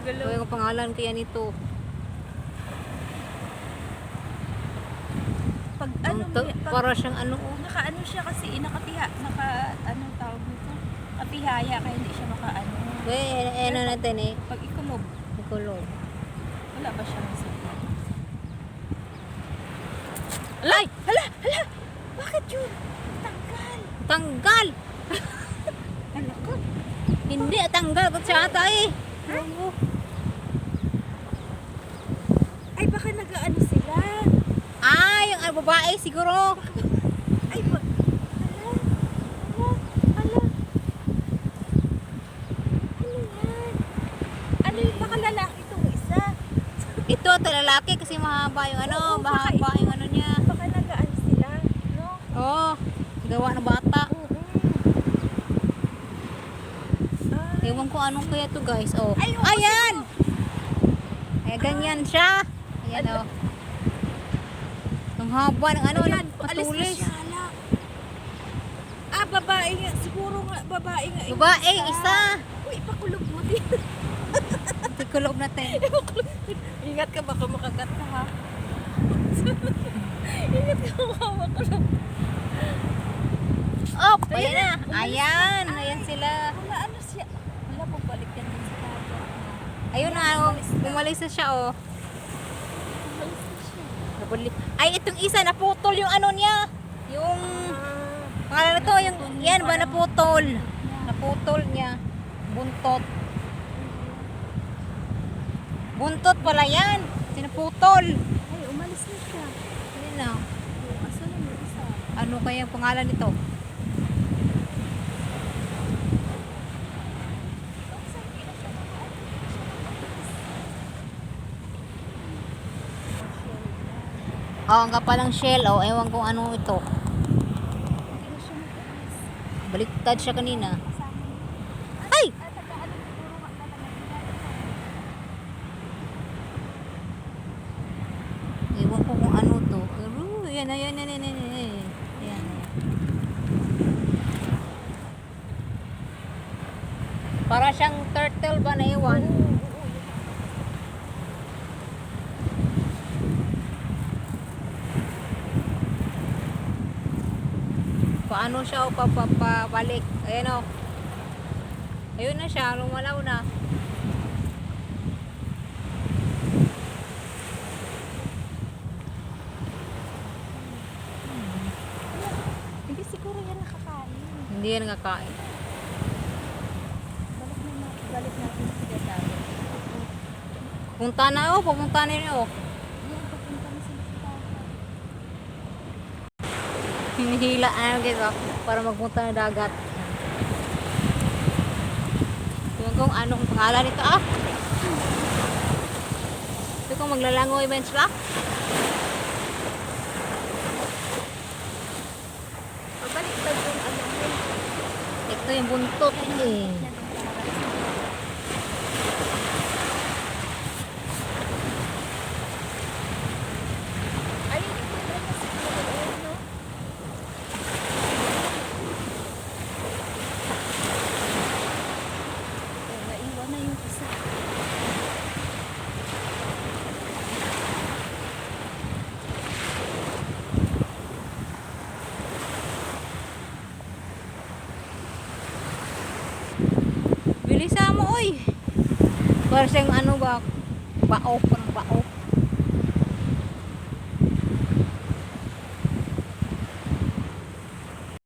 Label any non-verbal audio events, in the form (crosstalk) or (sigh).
gumagalaw. Kaya ang pangalan kaya nito. Pag ano, Ang to- pag, para siyang ano oh. naka ano siya kasi, nakatiha, naka, ano tawag nito? Kapihaya, kaya hindi siya maka ano. Kaya eh, ano natin eh. Pag ikulob, Kulog. wala ba siyang sakit? Alay! Hala! Hala! Bakit yun? Tanggal! Tanggal! (laughs) Ano ko? Hindi, tanggal ko siya ata eh. Oo. Ay, baka nag-ano sila. Ay, yung ah, babae siguro. Ay, ba? Hala! Hala! Hala! Ano yan? Ano yung baka lalaki itong isa? Ito, ito lalaki kasi mahaba yung ano, Oo, baka mahaba ito. yung ano niya. Baka nag-ano sila, no? Oo, gawa ng bata. Ko anong kaya to guys. Oh. Ay, oo, Ayan! Ay, ganyan siya. Ayan oh. Ang haba ng ano, Ayan, ng na patulis. Ah, babae nga. Siguro nga, babae nga. Babae, isa. Uy, ipakulog mo din. (laughs) Tikulog natin. Ingat ka, baka makagat ka, ha? (laughs) Ingat ka, baka makulog. Oh, ayan Ayan na. na, Ayan, na. ayan sila. Wala, ano siya? Wala, pabalik yan din sa kaya. Ayun na, oh. Bumalik na siya oh. Umalis na siya. Nabalik. Ay, itong isa naputol yung ano niya. Yung pangalan na to, yung yan ba naputol? Naputol niya. Buntot. Buntot pala yan. Sinaputol. ay, umalis na siya. Ayun na. Ano kaya ang pangalan nito? Oh, ang kapalang shell. Oh, ewan kung ano ito. Baliktad siya kanina. Ay! Ewan ko kung ano to. Pero, yan yan, yan, yan, yan. Para siyang turtle ba na ewan? Paano siya o papapabalik? Ayan o. Ayun na siya, lumalaw na. Hindi siguro yan nakakain. Hindi yan nakakain. Balik na balik natin sa na o, pupunta na yun o. Yan, papunta na sila sa dagat. Hinihila ano guys oh, para magpunta ng dagat. Kung kung anong pangalan nito ah. Ito kung maglalangoy ba sila? Pabaliktad yung ano mo. Ito yung buntot eh. Yan ang pangalan. Ay, hindi ko na kasi pinag no? Oh, naiwan na yung isa. Bilisan mo oy. Para siyang ano ba? Bao, parang bao.